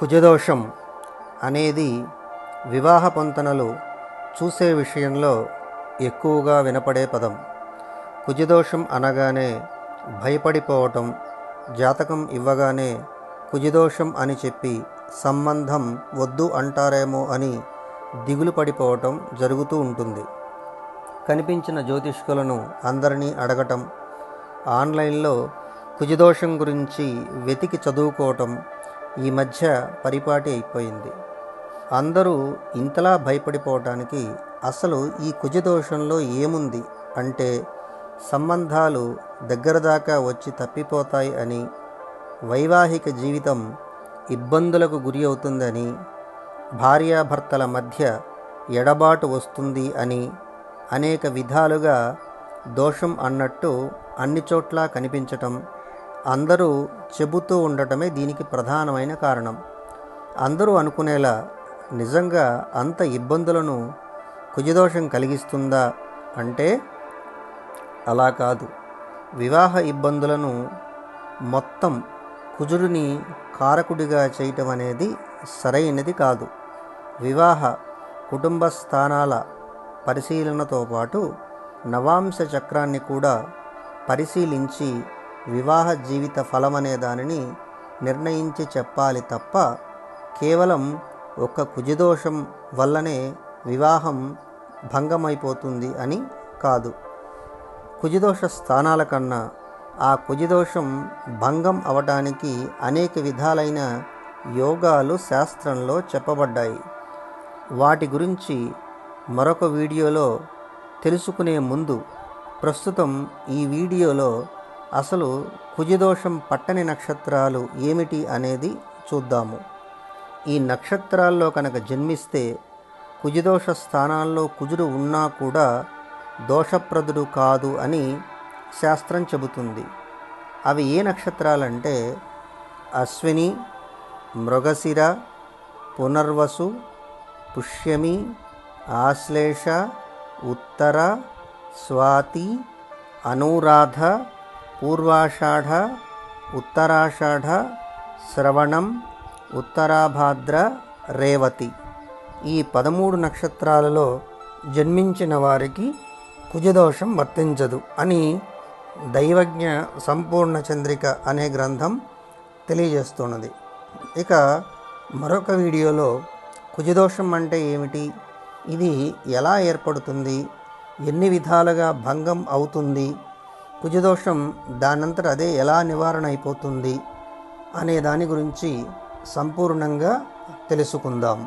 కుజదోషం అనేది వివాహ పొంతనలు చూసే విషయంలో ఎక్కువగా వినపడే పదం. కుజదోషం అనగానే భయపడిపోవటం జాతకం ఇవ్వగానే కుజదోషం అని చెప్పి సంబంధం వద్దు అంటారేమో అని దిగులు పడిపోవటం జరుగుతూ ఉంటుంది. కనిపించిన జ్యోతిష్కులను అందరినీ అడగటం ఆన్లైన్లో కుజదోషం గురించి వెతికి చదువుకోవటం ఈ మధ్య పరిపాటి అయిపోయింది. అందరూ ఇంతలా భయపడిపోవటానికి అసలు ఈ కుజదోషంలో ఏముంది అంటే సంబంధాలు దగ్గర దాకా వచ్చి తప్పిపోతాయి అని వైవాహిక జీవితం ఇబ్బందులకు గురి అవుతుందని భార్యాభర్తల మధ్య ఎడబాటు వస్తుంది అని అనేక విధాలుగా దోషం అన్నట్టు అన్ని చోట్ల కనిపించటం అందరూ చెబుతూ ఉండటమే దీనికి ప్రధానమైన కారణం. అందరూ అనుకునేలా నిజంగా అంత ఇబ్బందులను కుజదోషం కలిగిస్తుందా అంటే అలా కాదు. వివాహ ఇబ్బందులను మొత్తం కుజుడిని కారకుడిగా చేయటం అనేది సరైనది కాదు. వివాహ కుటుంబ స్థానాల పరిశీలనతో పాటు నవాంశ చక్రాన్ని కూడా పరిశీలించి వివాహ జీవిత ఫలమనే దానిని నిర్ణయించి చెప్పాలి తప్ప కేవలం ఒక్క కుజదోషం వల్లనే వివాహం భంగమైపోతుంది అని కాదు. కుజదోష స్థానాల కన్నా ఆ కుజదోషం భంగం అవటానికి అనేక విధాలైన యోగాలు శాస్త్రంలో చెప్పబడ్డాయి. వాటి గురించి మరొక వీడియోలో తెలుసుకునే ముందు ప్రస్తుతం ఈ వీడియోలో అసలు కుజదోషం పట్టని నక్షత్రాలు ఏమిటి అనేది చూద్దాము. ఈ నక్షత్రాల్లో కనుక జన్మిస్తే కుజదోష స్థానాల్లో కుజుడు ఉన్నా కూడా దోషప్రదుడు కాదు అని శాస్త్రం చెబుతుంది. అవి ఏ నక్షత్రాలంటే అశ్విని మృగశిర పునర్వసు పుష్యమి ఆశ్లేష ఉత్తర స్వాతి అనురాధ పూర్వాషాఢ ఉత్తరాషాఢ శ్రవణం ఉత్తరాభాద్ర రేవతి ఈ పదమూడు నక్షత్రాలలో జన్మించిన వారికి కుజదోషం వర్తించదు అని దైవజ్ఞ సంపూర్ణ చంద్రిక అనే గ్రంథం తెలియజేస్తున్నది. ఇక మరొక వీడియోలో కుజదోషం అంటే ఏమిటి? ఇది ఎలా ఏర్పడుతుంది? ఎన్ని విధాలుగా భంగం అవుతుంది? కుజదోషం దానంతట అదే ఎలా నివారణ అయిపోతుంది అనే దాని గురించి సంపూర్ణంగా తెలుసుకుందాం.